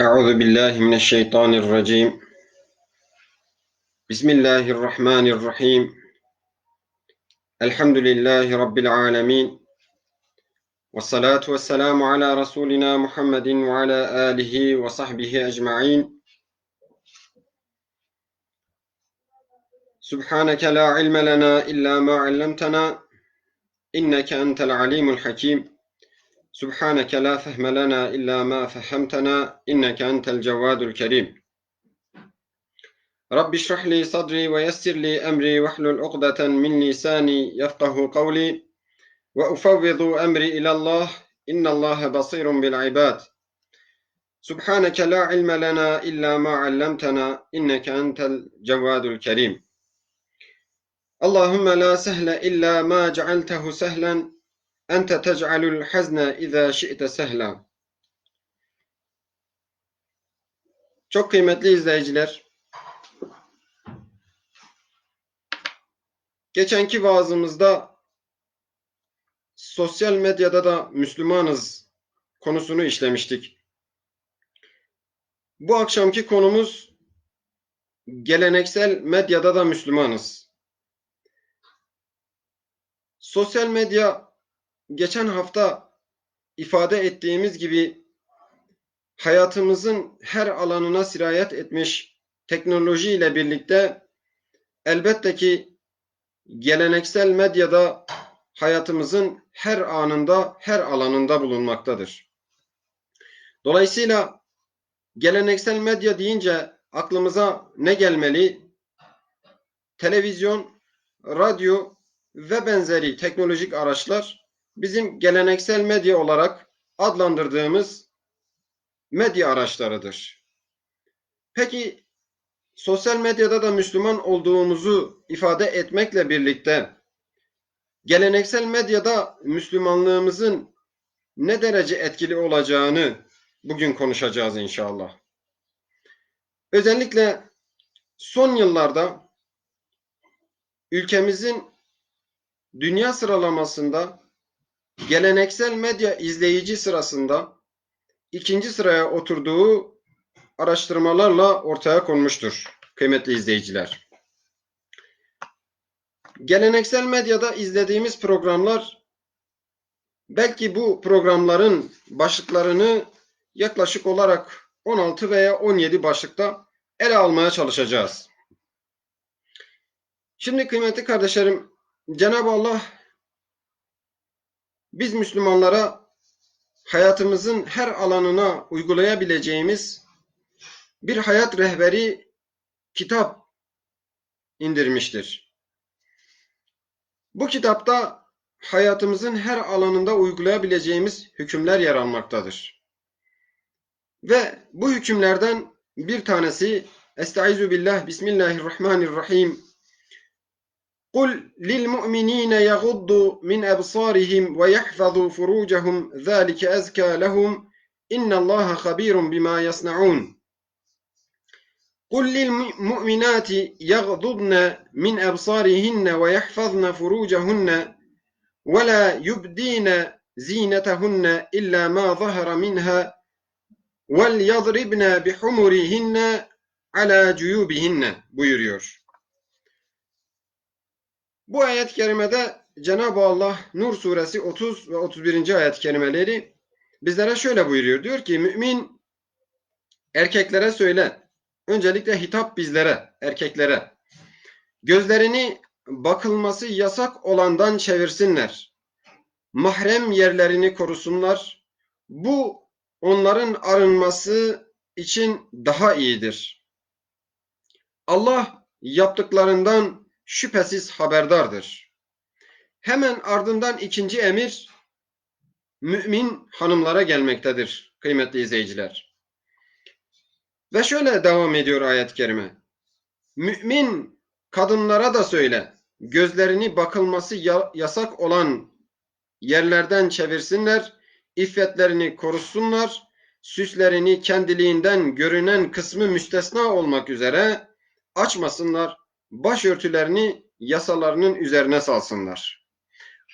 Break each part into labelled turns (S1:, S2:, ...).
S1: Euzu billahi mineşşeytanirracim. Bismillahirrahmanirrahim. Elhamdülillahi rabbil alamin. Ve salatu vesselamu ala rasulina Muhammedin ve ala alihi ve sahbihi ecmaîn. Subhaneke la ilme lena illa ma allamtana inneke entel alimul hakim. سبحانك لا فهم لنا إلا ما فهمتنا إنك أنت الجواد الكريم. رب اشرح لي صدري ويسر لي أمري واحلل عقدة من لساني يفقه قولي. وأفوض أمري إلى الله إن الله بصير بالعباد. سبحانك لا علم لنا إلا ما علمتنا إنك أنت الجواد الكريم. اللهم لا سهل إلا ما جعلته سهلا Ente tec'alul hazne izâ şi'te sehla. Çok kıymetli izleyiciler. Geçenki vaazımızda sosyal medyada da Müslümanız konusunu işlemiştik. Bu akşamki konumuz geleneksel medyada da Müslümanız. Sosyal medya geçen hafta ifade ettiğimiz gibi hayatımızın her alanına sirayet etmiş teknoloji ile birlikte elbette ki geleneksel medyada hayatımızın her anında, her alanında bulunmaktadır. Dolayısıyla geleneksel medya deyince aklımıza ne gelmeli? Televizyon, radyo ve benzeri teknolojik araçlar bizim geleneksel medya olarak adlandırdığımız medya araçlarıdır. Peki sosyal medyada da Müslüman olduğumuzu ifade etmekle birlikte geleneksel medyada Müslümanlığımızın ne derece etkili olacağını bugün konuşacağız inşallah. Özellikle son yıllarda ülkemizin dünya sıralamasında geleneksel medya izleyici sırasında ikinci sıraya oturduğu araştırmalarla ortaya konmuştur kıymetli izleyiciler. Geleneksel medyada izlediğimiz programlar belki bu programların başlıklarını yaklaşık olarak 16 veya 17 başlıkta ele almaya çalışacağız. Şimdi kıymetli kardeşlerim Cenab-ı Allah biz Müslümanlara hayatımızın her alanına uygulayabileceğimiz bir hayat rehberi kitap indirmiştir. Bu kitapta hayatımızın her alanında uygulayabileceğimiz hükümler yer almaktadır. Ve bu hükümlerden bir tanesi Estaizu billah Bismillahirrahmanirrahim قل للمؤمنين يغضوا من أبصارهم ويحفظوا فروجهم ذلك أزكى لهم إن الله خبير بما يصنعون قل للمؤمنات يغضضن من أبصارهن ويحفظن فروجهن ولا يبدين زينتهن إلا ما ظهر منها وَلْيَضْرِبْنَ بِحُمُرِهِنَّ عَلَى جُيُوبِهِنَّ buyuruyor. Bu ayet-i kerimede Cenab-ı Allah Nur suresi 30 ve 31. ayet-i kerimeleri bizlere şöyle buyuruyor. Diyor ki mümin erkeklere söyle. Öncelikle hitap bizlere, erkeklere. Gözlerini bakılması yasak olandan çevirsinler. Mahrem yerlerini korusunlar. Bu onların arınması için daha iyidir. Allah yaptıklarından şüphesiz haberdardır. Hemen ardından ikinci emir mümin hanımlara gelmektedir kıymetli izleyiciler. Ve şöyle devam ediyor ayet-i kerime. Mümin kadınlara da söyle, gözlerini bakılması yasak olan yerlerden çevirsinler, iffetlerini korusunlar, süslerini kendiliğinden görünen kısmı müstesna olmak üzere açmasınlar, başörtülerini yasalarının üzerine salsınlar.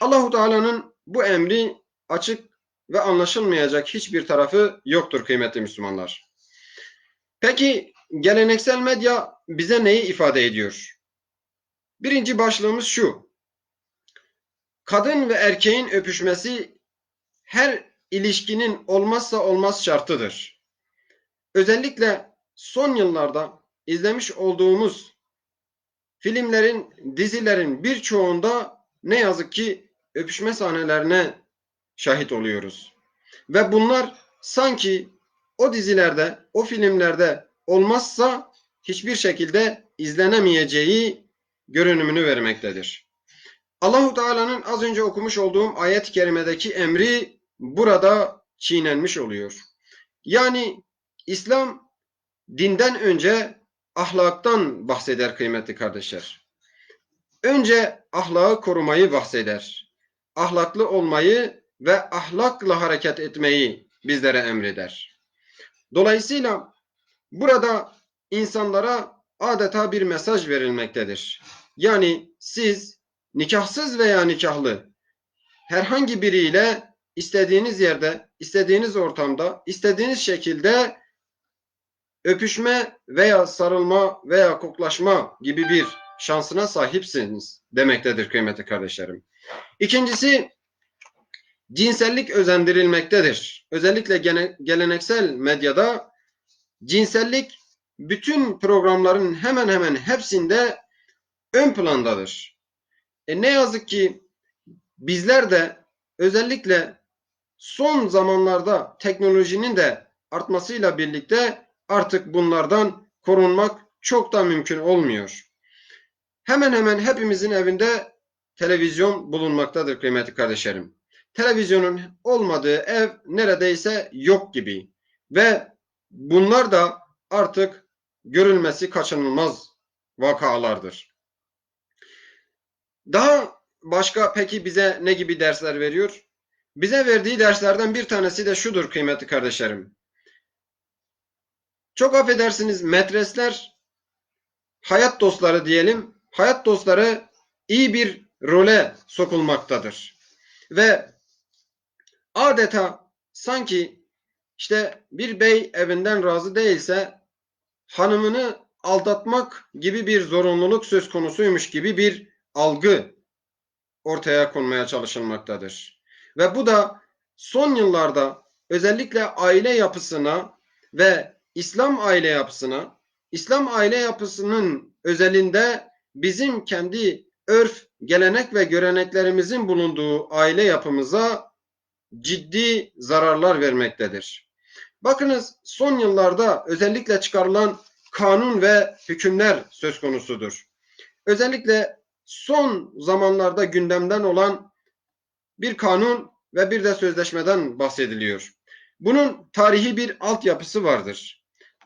S1: Allahu Teala'nın bu emri açık ve anlaşılmayacak hiçbir tarafı yoktur kıymetli Müslümanlar. Peki geleneksel medya bize neyi ifade ediyor? Birinci başlığımız şu. Kadın ve erkeğin öpüşmesi her ilişkinin olmazsa olmaz şartıdır. Özellikle son yıllarda izlemiş olduğumuz filmlerin, dizilerin birçoğunda ne yazık ki öpüşme sahnelerine şahit oluyoruz. Ve bunlar sanki o dizilerde, o filmlerde olmazsa hiçbir şekilde izlenemeyeceği görünümünü vermektedir. Allahu Teala'nın az önce okumuş olduğum ayet-i kerimedeki emri burada çiğnenmiş oluyor. Yani İslam dinden önce ahlaktan bahseder kıymetli kardeşler. Önce ahlakı korumayı bahseder. Ahlaklı olmayı ve ahlakla hareket etmeyi bizlere emreder. Dolayısıyla burada insanlara adeta bir mesaj verilmektedir. Yani siz nikahsız veya nikahlı herhangi biriyle istediğiniz yerde, istediğiniz ortamda, istediğiniz şekilde öpüşme veya sarılma veya koklaşma gibi bir şansına sahipsiniz demektedir kıymetli kardeşlerim. İkincisi cinsellik özendirilmektedir. Özellikle gene, geleneksel medyada cinsellik bütün programların hemen hemen hepsinde ön plandadır. E ne yazık ki bizler de özellikle son zamanlarda teknolojinin de artmasıyla birlikte artık bunlardan korunmak çok da mümkün olmuyor. Hemen hemen hepimizin evinde televizyon bulunmaktadır kıymetli kardeşlerim. Televizyonun olmadığı ev neredeyse yok gibi ve bunlar da artık görülmesi kaçınılmaz vakalardır. Daha başka peki bize ne gibi dersler veriyor? Bize verdiği derslerden bir tanesi de şudur kıymetli kardeşlerim. Çok affedersiniz metresler, hayat dostları diyelim, hayat dostları iyi bir role sokulmaktadır. Ve adeta sanki işte bir bey evinden razı değilse hanımını aldatmak gibi bir zorunluluk söz konusuymuş gibi bir algı ortaya konmaya çalışılmaktadır. Ve bu da son yıllarda özellikle aile yapısına ve İslam aile yapısına, İslam aile yapısının özelinde bizim kendi örf, gelenek ve göreneklerimizin bulunduğu aile yapımıza ciddi zararlar vermektedir. Bakınız son yıllarda özellikle çıkarılan kanun ve hükümler söz konusudur. Özellikle son zamanlarda gündemden olan bir kanun ve bir de sözleşmeden bahsediliyor. Bunun tarihi bir altyapısı vardır.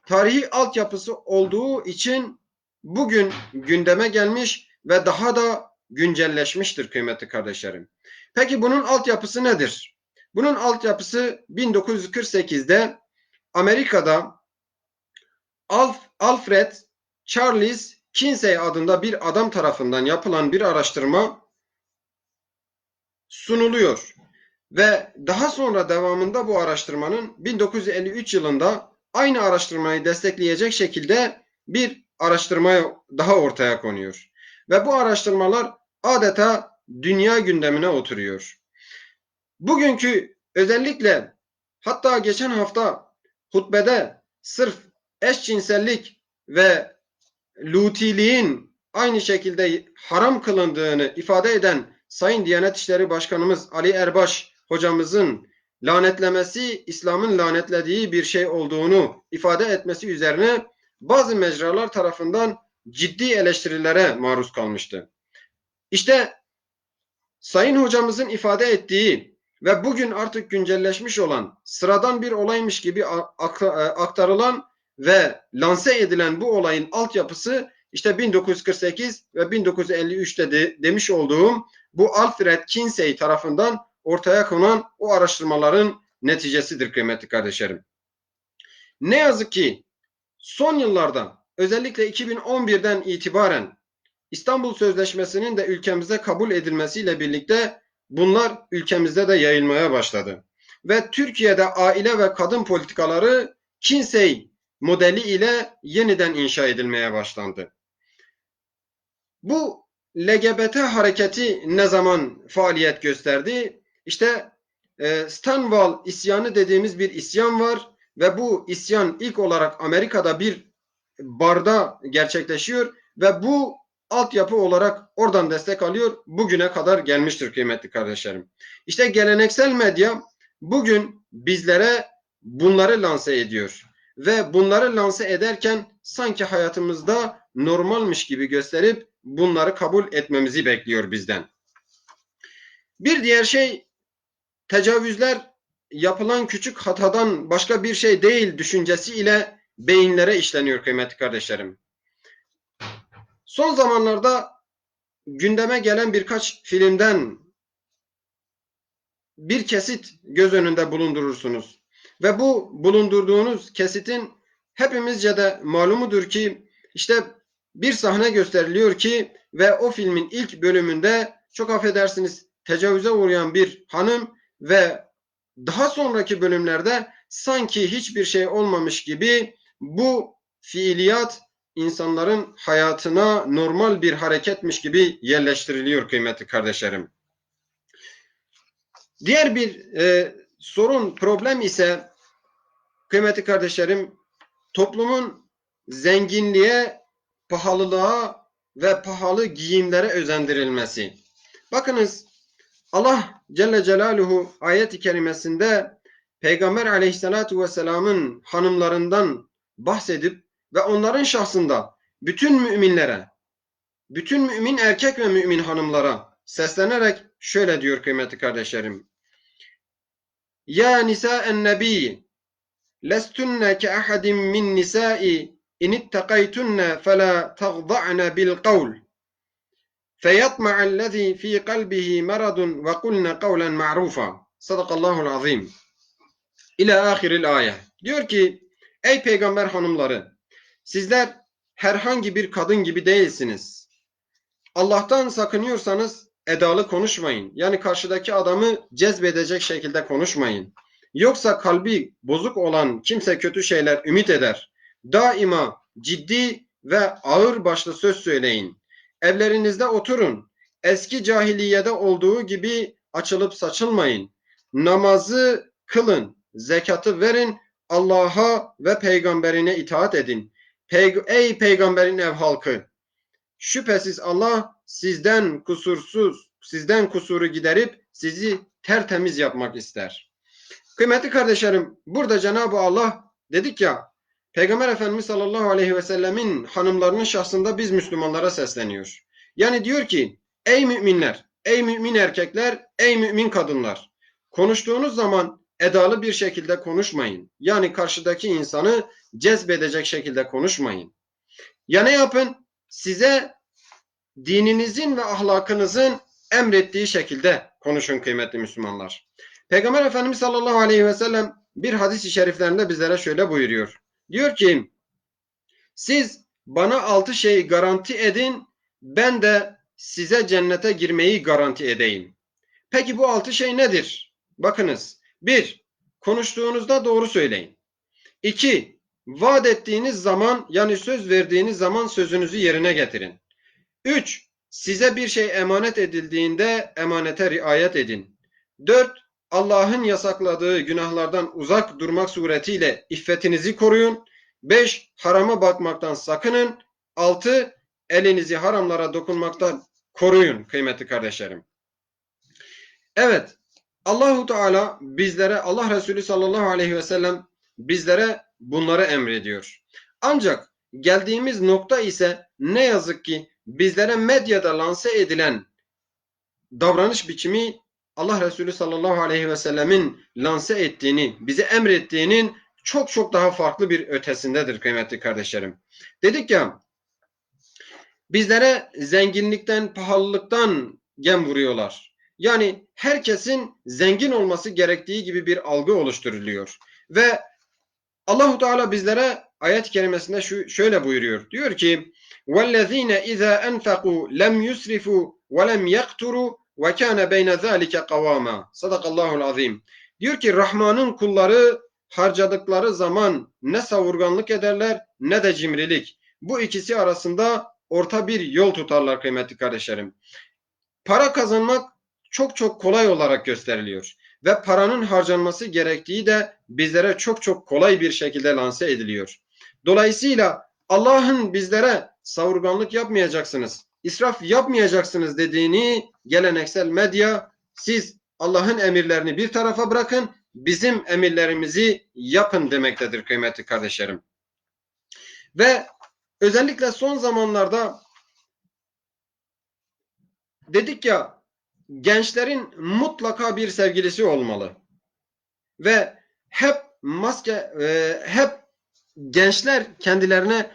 S1: Tarihi altyapısı olduğu için bugün gündeme gelmiş ve daha da güncelleşmiştir kıymetli kardeşlerim. Peki bunun altyapısı nedir? Bunun altyapısı 1948'de Amerika'da Alf, Alfred Charles Kinsey adında bir adam tarafından yapılan bir araştırma sunuluyor. Ve daha sonra devamında bu araştırmanın 1953 yılında aynı araştırmayı destekleyecek şekilde bir araştırma daha ortaya konuyor. Ve bu araştırmalar adeta dünya gündemine oturuyor. Bugünkü özellikle hatta geçen hafta hutbede sırf eşcinsellik ve lutiliğin aynı şekilde haram kılındığını ifade eden Sayın Diyanet İşleri Başkanımız Ali Erbaş hocamızın lanetlemesi İslam'ın lanetlediği bir şey olduğunu ifade etmesi üzerine bazı mecralar tarafından ciddi eleştirilere maruz kalmıştı. İşte Sayın hocamızın ifade ettiği ve bugün artık güncelleşmiş olan sıradan bir olaymış gibi aktarılan ve lanse edilen bu olayın altyapısı işte 1948 ve 1953'te de, demiş olduğum bu Alfred Kinsey tarafından ortaya konan o araştırmaların neticesidir kıymetli kardeşlerim. Ne yazık ki son yıllarda özellikle 2011'den itibaren İstanbul Sözleşmesi'nin de ülkemizde kabul edilmesiyle birlikte bunlar ülkemizde de yayılmaya başladı. Ve Türkiye'de aile ve kadın politikaları Kinsey modeli ile yeniden inşa edilmeye başlandı. Bu LGBT hareketi ne zaman faaliyet gösterdi? İşte e, Stonewall isyanı dediğimiz bir isyan var ve bu isyan ilk olarak Amerika'da bir barda gerçekleşiyor ve bu altyapı olarak oradan destek alıyor. Bugüne kadar gelmiştir kıymetli kardeşlerim. İşte geleneksel medya bugün bizlere bunları lanse ediyor. Ve bunları lanse ederken sanki hayatımızda normalmiş gibi gösterip bunları kabul etmemizi bekliyor bizden. Bir diğer şey tecavüzler yapılan küçük hatadan başka bir şey değil düşüncesi ile beyinlere işleniyor kıymetli kardeşlerim. Son zamanlarda gündeme gelen birkaç filmden bir kesit göz önünde bulundurursunuz. Ve bu bulundurduğunuz kesitin hepimizce de malumudur ki işte bir sahne gösteriliyor ki ve o filmin ilk bölümünde çok affedersiniz tecavüze uğrayan bir hanım ve daha sonraki bölümlerde sanki hiçbir şey olmamış gibi bu fiiliyat insanların hayatına normal bir hareketmiş gibi yerleştiriliyor kıymetli kardeşlerim. Diğer bir e, sorun, problem ise kıymetli kardeşlerim toplumun zenginliğe, pahalılığa ve pahalı giyimlere özendirilmesi. Bakınız Allah Celle Celaluhu ayet-i kerimesinde Peygamber aleyhissalatu vesselamın hanımlarından bahsedip ve onların şahsında bütün müminlere, bütün mümin erkek ve mümin hanımlara seslenerek şöyle diyor kıymetli kardeşlerim. Ya nisa'en nebi lestunne ke ahadin min nisa'i in ittakaytunne fela tagda'na bil kavl فيطمع الذي في قلبه مرض وقلن قولا معروفا Sadakallahu azim. İla ahiril ayet. Diyor ki ey peygamber hanımları sizler herhangi bir kadın gibi değilsiniz. Allah'tan sakınıyorsanız edalı konuşmayın. Yani karşıdaki adamı cezbedecek şekilde konuşmayın. Yoksa kalbi bozuk olan kimse kötü şeyler ümit eder. Daima ciddi ve ağır başlı söz söyleyin. Evlerinizde oturun. Eski cahiliyede olduğu gibi açılıp saçılmayın. Namazı kılın, zekatı verin, Allah'a ve peygamberine itaat edin. Ey peygamberin ev halkı! Şüphesiz Allah sizden kusursuz, sizden kusuru giderip sizi tertemiz yapmak ister. Kıymetli kardeşlerim, burada Cenab-ı Allah dedik ya, Peygamber Efendimiz sallallahu aleyhi ve sellemin hanımlarının şahsında biz Müslümanlara sesleniyor. Yani diyor ki, ey müminler, ey mümin erkekler, ey mümin kadınlar, konuştuğunuz zaman edalı bir şekilde konuşmayın. Yani karşıdaki insanı cezbedecek şekilde konuşmayın. Ya ne yapın? Size dininizin ve ahlakınızın emrettiği şekilde konuşun kıymetli Müslümanlar. Peygamber Efendimiz sallallahu aleyhi ve sellem bir hadis-i şeriflerinde bizlere şöyle buyuruyor. Diyor ki siz bana altı şey garanti edin ben de size cennete girmeyi garanti edeyim. Peki bu altı şey nedir? Bakınız. Bir, konuştuğunuzda doğru söyleyin. İki, vaat ettiğiniz zaman yani söz verdiğiniz zaman sözünüzü yerine getirin. Üç, size bir şey emanet edildiğinde emanete riayet edin. Dört, Allah'ın yasakladığı günahlardan uzak durmak suretiyle iffetinizi koruyun. 5. Harama bakmaktan sakının. 6. Elinizi haramlara dokunmaktan koruyun kıymetli kardeşlerim. Evet, Allahu Teala bizlere Allah Resulü sallallahu aleyhi ve sellem bizlere bunları emrediyor. Ancak geldiğimiz nokta ise ne yazık ki bizlere medyada lanse edilen davranış biçimi Allah Resulü sallallahu aleyhi ve sellemin lanse ettiğini, bize emrettiğinin çok çok daha farklı bir ötesindedir kıymetli kardeşlerim. Dedik ya, bizlere zenginlikten, pahalılıktan gem vuruyorlar. Yani herkesin zengin olması gerektiği gibi bir algı oluşturuluyor. Ve Allahu Teala bizlere ayet-i kerimesinde şu, şöyle buyuruyor. Diyor ki: "Vellezine iza enfaqu lem yusrifu ve lem yakturu ve kana beyne zalike kavama." Sadakallahul azim. Diyor ki Rahman'ın kulları harcadıkları zaman ne savurganlık ederler ne de cimrilik. Bu ikisi arasında orta bir yol tutarlar kıymetli kardeşlerim. Para kazanmak çok çok kolay olarak gösteriliyor ve paranın harcanması gerektiği de bizlere çok çok kolay bir şekilde lanse ediliyor. Dolayısıyla Allah'ın bizlere savurganlık yapmayacaksınız, israf yapmayacaksınız dediğini geleneksel medya siz Allah'ın emirlerini bir tarafa bırakın, bizim emirlerimizi yapın demektedir kıymetli kardeşlerim. Ve özellikle son zamanlarda dedik ya gençlerin mutlaka bir sevgilisi olmalı. Ve hep maske e, hep gençler kendilerine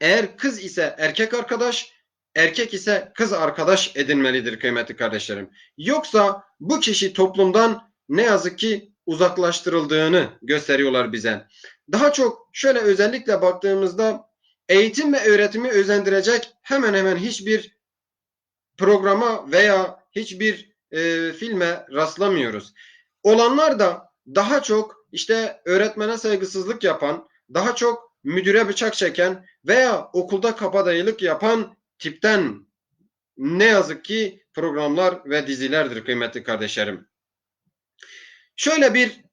S1: eğer kız ise erkek arkadaş, erkek ise kız arkadaş edinmelidir kıymetli kardeşlerim. Yoksa bu kişi toplumdan ne yazık ki uzaklaştırıldığını gösteriyorlar bize. Daha çok şöyle özellikle baktığımızda eğitim ve öğretimi özendirecek hemen hemen hiçbir programa veya hiçbir e, filme rastlamıyoruz. Olanlar da daha çok işte öğretmene saygısızlık yapan, daha çok müdüre bıçak çeken veya okulda kabadayılık yapan tipten ne yazık ki programlar ve dizilerdir kıymetli kardeşlerim. Şöyle bir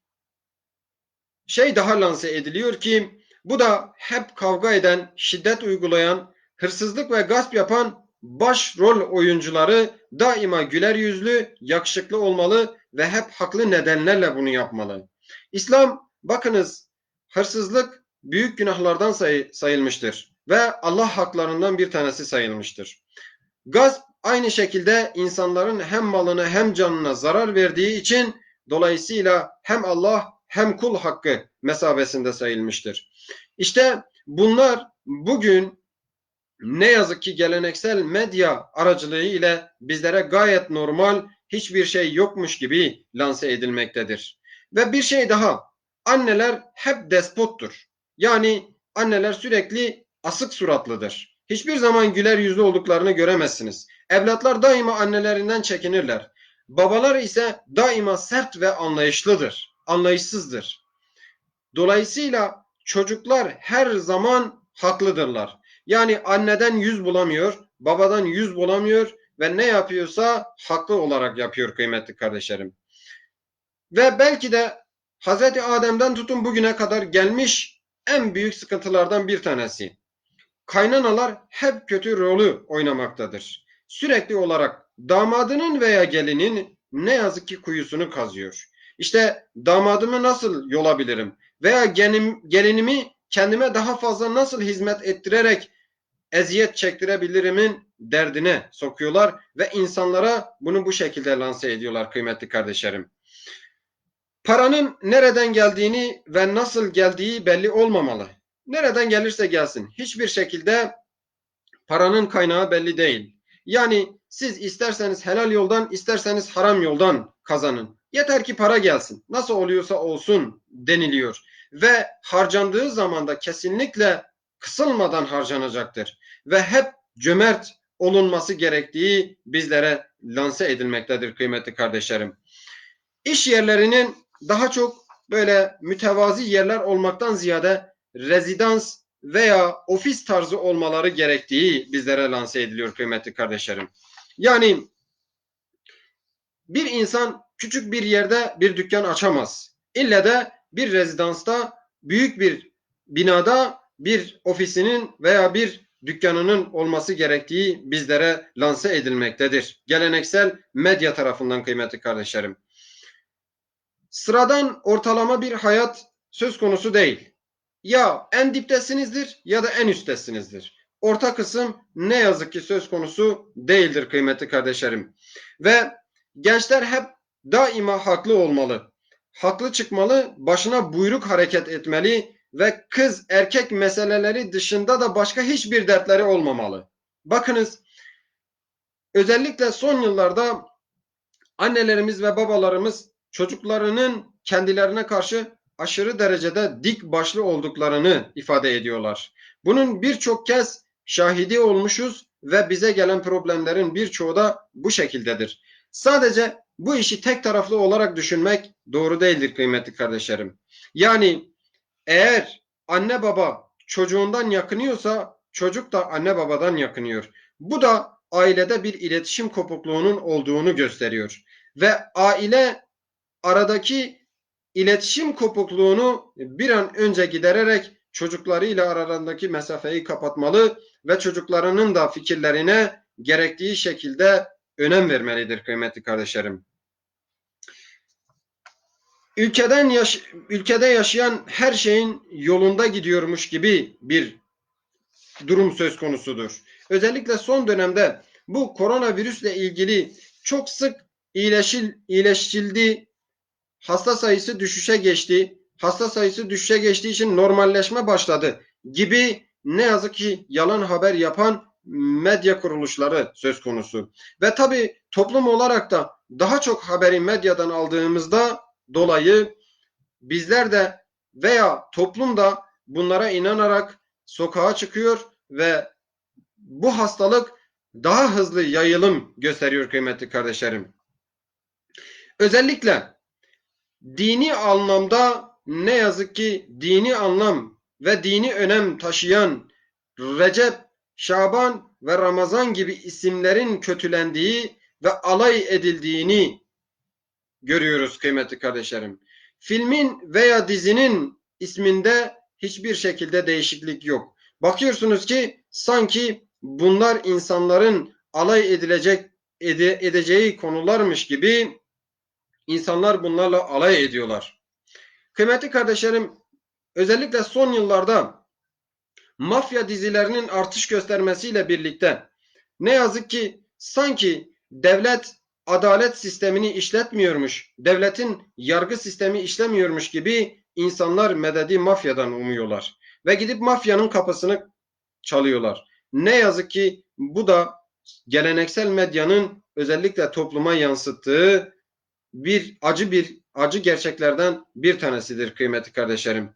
S1: şey daha lanse ediliyor ki bu da hep kavga eden, şiddet uygulayan, hırsızlık ve gasp yapan başrol oyuncuları daima güler yüzlü, yakışıklı olmalı ve hep haklı nedenlerle bunu yapmalı. İslam bakınız hırsızlık büyük günahlardan say sayılmıştır ve Allah haklarından bir tanesi sayılmıştır. Gasp aynı şekilde insanların hem malını hem canına zarar verdiği için dolayısıyla hem Allah hem kul hakkı mesabesinde sayılmıştır. İşte bunlar bugün ne yazık ki geleneksel medya aracılığı ile bizlere gayet normal hiçbir şey yokmuş gibi lanse edilmektedir. Ve bir şey daha anneler hep despottur. Yani anneler sürekli asık suratlıdır. Hiçbir zaman güler yüzlü olduklarını göremezsiniz. Evlatlar daima annelerinden çekinirler. Babalar ise daima sert ve anlayışlıdır, anlayışsızdır. Dolayısıyla çocuklar her zaman haklıdırlar. Yani anneden yüz bulamıyor, babadan yüz bulamıyor ve ne yapıyorsa haklı olarak yapıyor kıymetli kardeşlerim. Ve belki de Hz. Adem'den tutun bugüne kadar gelmiş en büyük sıkıntılardan bir tanesi. Kaynanalar hep kötü rolü oynamaktadır. Sürekli olarak damadının veya gelinin ne yazık ki kuyusunu kazıyor. İşte damadımı nasıl yolabilirim veya genim, gelinimi kendime daha fazla nasıl hizmet ettirerek eziyet çektirebilirimin derdine sokuyorlar ve insanlara bunu bu şekilde lanse ediyorlar kıymetli kardeşlerim. Paranın nereden geldiğini ve nasıl geldiği belli olmamalı. Nereden gelirse gelsin hiçbir şekilde paranın kaynağı belli değil. Yani siz isterseniz helal yoldan isterseniz haram yoldan kazanın. Yeter ki para gelsin. Nasıl oluyorsa olsun deniliyor. Ve harcandığı zaman da kesinlikle kısılmadan harcanacaktır. Ve hep cömert olunması gerektiği bizlere lanse edilmektedir kıymetli kardeşlerim. İş yerlerinin daha çok böyle mütevazi yerler olmaktan ziyade rezidans veya ofis tarzı olmaları gerektiği bizlere lanse ediliyor kıymetli kardeşlerim. Yani bir insan küçük bir yerde bir dükkan açamaz. İlle de bir rezidansta büyük bir binada bir ofisinin veya bir dükkanının olması gerektiği bizlere lanse edilmektedir. Geleneksel medya tarafından kıymetli kardeşlerim. Sıradan ortalama bir hayat söz konusu değil. Ya en diptesinizdir ya da en üsttesinizdir. Orta kısım ne yazık ki söz konusu değildir kıymetli kardeşlerim. Ve gençler hep daima haklı olmalı. Haklı çıkmalı, başına buyruk hareket etmeli ve kız erkek meseleleri dışında da başka hiçbir dertleri olmamalı. Bakınız özellikle son yıllarda annelerimiz ve babalarımız çocuklarının kendilerine karşı aşırı derecede dik başlı olduklarını ifade ediyorlar. Bunun birçok kez şahidi olmuşuz ve bize gelen problemlerin birçoğu da bu şekildedir. Sadece bu işi tek taraflı olarak düşünmek doğru değildir kıymetli kardeşlerim. Yani eğer anne baba çocuğundan yakınıyorsa çocuk da anne babadan yakınıyor. Bu da ailede bir iletişim kopukluğunun olduğunu gösteriyor. Ve aile aradaki iletişim kopukluğunu bir an önce gidererek çocuklarıyla aralarındaki mesafeyi kapatmalı ve çocuklarının da fikirlerine gerektiği şekilde önem vermelidir kıymetli kardeşlerim. Ülkeden yaş ülkede yaşayan her şeyin yolunda gidiyormuş gibi bir durum söz konusudur. Özellikle son dönemde bu koronavirüsle ilgili çok sık iyileşil, iyileşildi, hasta sayısı düşüşe geçti, hasta sayısı düşüşe geçtiği için normalleşme başladı gibi ne yazık ki yalan haber yapan medya kuruluşları söz konusu. Ve tabi toplum olarak da daha çok haberi medyadan aldığımızda dolayı bizler de veya toplum da bunlara inanarak sokağa çıkıyor ve bu hastalık daha hızlı yayılım gösteriyor kıymetli kardeşlerim. Özellikle dini anlamda ne yazık ki dini anlam ve dini önem taşıyan Recep, Şaban ve Ramazan gibi isimlerin kötülendiği ve alay edildiğini görüyoruz kıymetli kardeşlerim. Filmin veya dizinin isminde hiçbir şekilde değişiklik yok. Bakıyorsunuz ki sanki bunlar insanların alay edilecek ede, edeceği konularmış gibi insanlar bunlarla alay ediyorlar. Kıymetli kardeşlerim, özellikle son yıllarda mafya dizilerinin artış göstermesiyle birlikte ne yazık ki sanki devlet adalet sistemini işletmiyormuş, devletin yargı sistemi işlemiyormuş gibi insanlar mededi mafyadan umuyorlar. Ve gidip mafyanın kapısını çalıyorlar. Ne yazık ki bu da geleneksel medyanın özellikle topluma yansıttığı bir acı bir acı gerçeklerden bir tanesidir kıymetli kardeşlerim.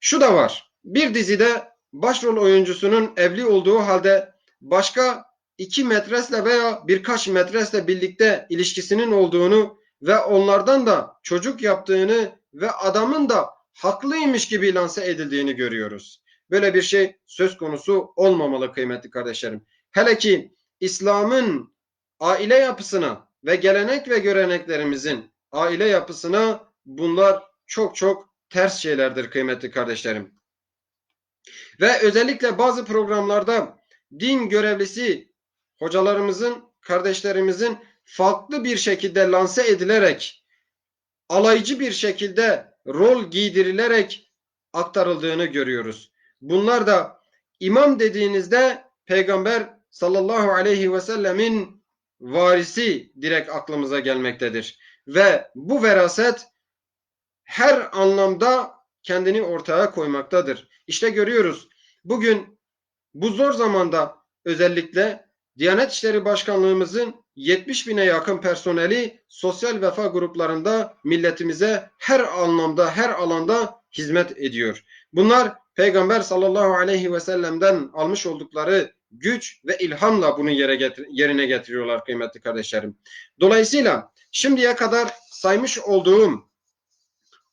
S1: Şu da var. Bir dizide başrol oyuncusunun evli olduğu halde başka iki metresle veya birkaç metresle birlikte ilişkisinin olduğunu ve onlardan da çocuk yaptığını ve adamın da haklıymış gibi lanse edildiğini görüyoruz. Böyle bir şey söz konusu olmamalı kıymetli kardeşlerim. Hele ki İslam'ın aile yapısına ve gelenek ve göreneklerimizin aile yapısına bunlar çok çok ters şeylerdir kıymetli kardeşlerim. Ve özellikle bazı programlarda din görevlisi hocalarımızın, kardeşlerimizin farklı bir şekilde lanse edilerek alaycı bir şekilde rol giydirilerek aktarıldığını görüyoruz. Bunlar da imam dediğinizde peygamber sallallahu aleyhi ve sellemin varisi direkt aklımıza gelmektedir. Ve bu veraset her anlamda kendini ortaya koymaktadır. İşte görüyoruz bugün bu zor zamanda özellikle Diyanet İşleri Başkanlığımızın 70 bine yakın personeli sosyal vefa gruplarında milletimize her anlamda, her alanda hizmet ediyor. Bunlar Peygamber sallallahu aleyhi ve sellem'den almış oldukları güç ve ilhamla bunu yere getir yerine getiriyorlar kıymetli kardeşlerim. Dolayısıyla şimdiye kadar saymış olduğum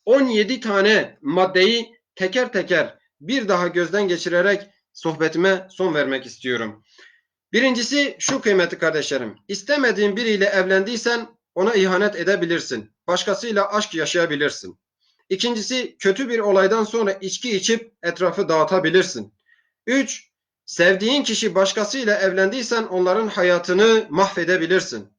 S1: 17 tane maddeyi teker teker bir daha gözden geçirerek sohbetime son vermek istiyorum. Birincisi şu kıymetli kardeşlerim. İstemediğin biriyle evlendiysen ona ihanet edebilirsin. Başkasıyla aşk yaşayabilirsin. İkincisi kötü bir olaydan sonra içki içip etrafı dağıtabilirsin. Üç, sevdiğin kişi başkasıyla evlendiysen onların hayatını mahvedebilirsin.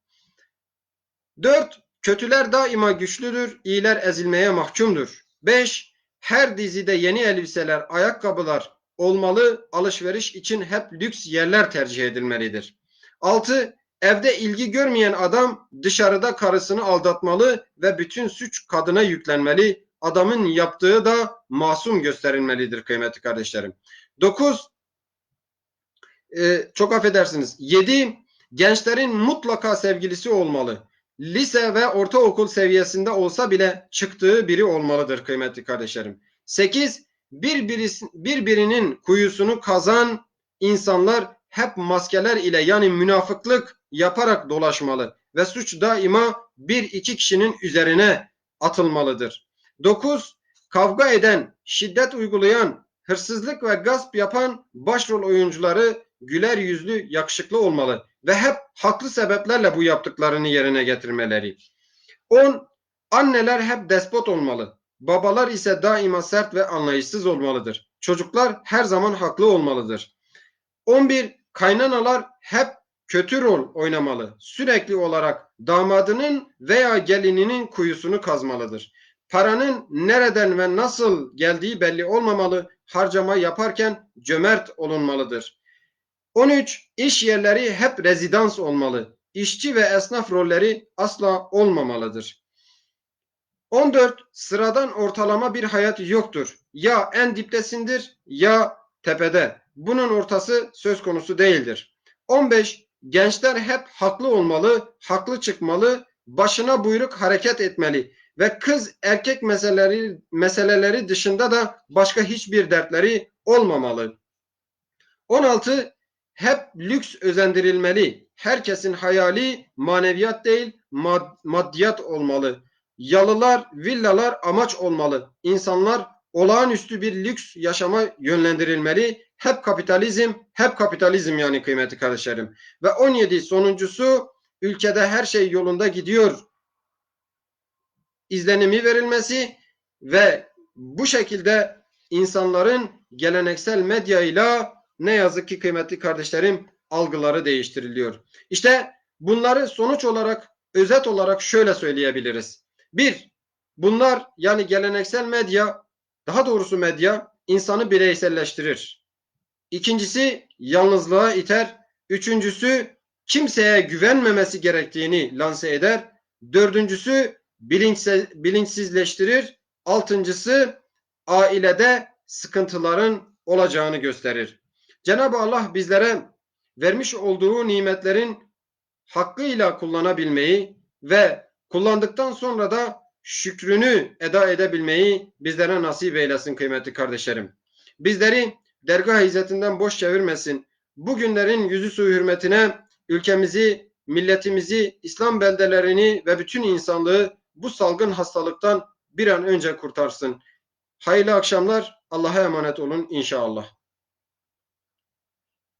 S1: Dört, kötüler daima güçlüdür, iyiler ezilmeye mahkumdur. Beş, her dizide yeni elbiseler, ayakkabılar, olmalı, alışveriş için hep lüks yerler tercih edilmelidir. 6. Evde ilgi görmeyen adam dışarıda karısını aldatmalı ve bütün suç kadına yüklenmeli. Adamın yaptığı da masum gösterilmelidir kıymetli kardeşlerim. 9. Ee, çok affedersiniz. 7. Gençlerin mutlaka sevgilisi olmalı. Lise ve ortaokul seviyesinde olsa bile çıktığı biri olmalıdır kıymetli kardeşlerim. 8 birbirisi, birbirinin kuyusunu kazan insanlar hep maskeler ile yani münafıklık yaparak dolaşmalı ve suç daima bir iki kişinin üzerine atılmalıdır. 9. kavga eden, şiddet uygulayan, hırsızlık ve gasp yapan başrol oyuncuları güler yüzlü, yakışıklı olmalı ve hep haklı sebeplerle bu yaptıklarını yerine getirmeleri. 10. Anneler hep despot olmalı. Babalar ise daima sert ve anlayışsız olmalıdır. Çocuklar her zaman haklı olmalıdır. 11. Kaynanalar hep kötü rol oynamalı. Sürekli olarak damadının veya gelininin kuyusunu kazmalıdır. Paranın nereden ve nasıl geldiği belli olmamalı. Harcama yaparken cömert olunmalıdır. 13. İş yerleri hep rezidans olmalı. İşçi ve esnaf rolleri asla olmamalıdır. 14. Sıradan ortalama bir hayat yoktur. Ya en diptesindir ya tepede. Bunun ortası söz konusu değildir. 15. Gençler hep haklı olmalı, haklı çıkmalı, başına buyruk hareket etmeli ve kız erkek meseleleri, meseleleri dışında da başka hiçbir dertleri olmamalı. 16. Hep lüks özendirilmeli. Herkesin hayali maneviyat değil mad maddiyat olmalı. Yalılar, villalar amaç olmalı. İnsanlar olağanüstü bir lüks yaşama yönlendirilmeli. Hep kapitalizm, hep kapitalizm yani kıymetli kardeşlerim. Ve 17 sonuncusu ülkede her şey yolunda gidiyor izlenimi verilmesi ve bu şekilde insanların geleneksel medyayla ne yazık ki kıymetli kardeşlerim algıları değiştiriliyor. İşte bunları sonuç olarak özet olarak şöyle söyleyebiliriz. Bir, bunlar yani geleneksel medya, daha doğrusu medya insanı bireyselleştirir. İkincisi yalnızlığa iter. Üçüncüsü kimseye güvenmemesi gerektiğini lanse eder. Dördüncüsü bilinçse, bilinçsizleştirir. Altıncısı ailede sıkıntıların olacağını gösterir. Cenab-ı Allah bizlere vermiş olduğu nimetlerin hakkıyla kullanabilmeyi ve kullandıktan sonra da şükrünü eda edebilmeyi bizlere nasip eylesin kıymetli kardeşlerim. Bizleri dergah izzetinden boş çevirmesin. Bugünlerin yüzü su hürmetine ülkemizi, milletimizi, İslam beldelerini ve bütün insanlığı bu salgın hastalıktan bir an önce kurtarsın. Hayırlı akşamlar. Allah'a emanet olun inşallah.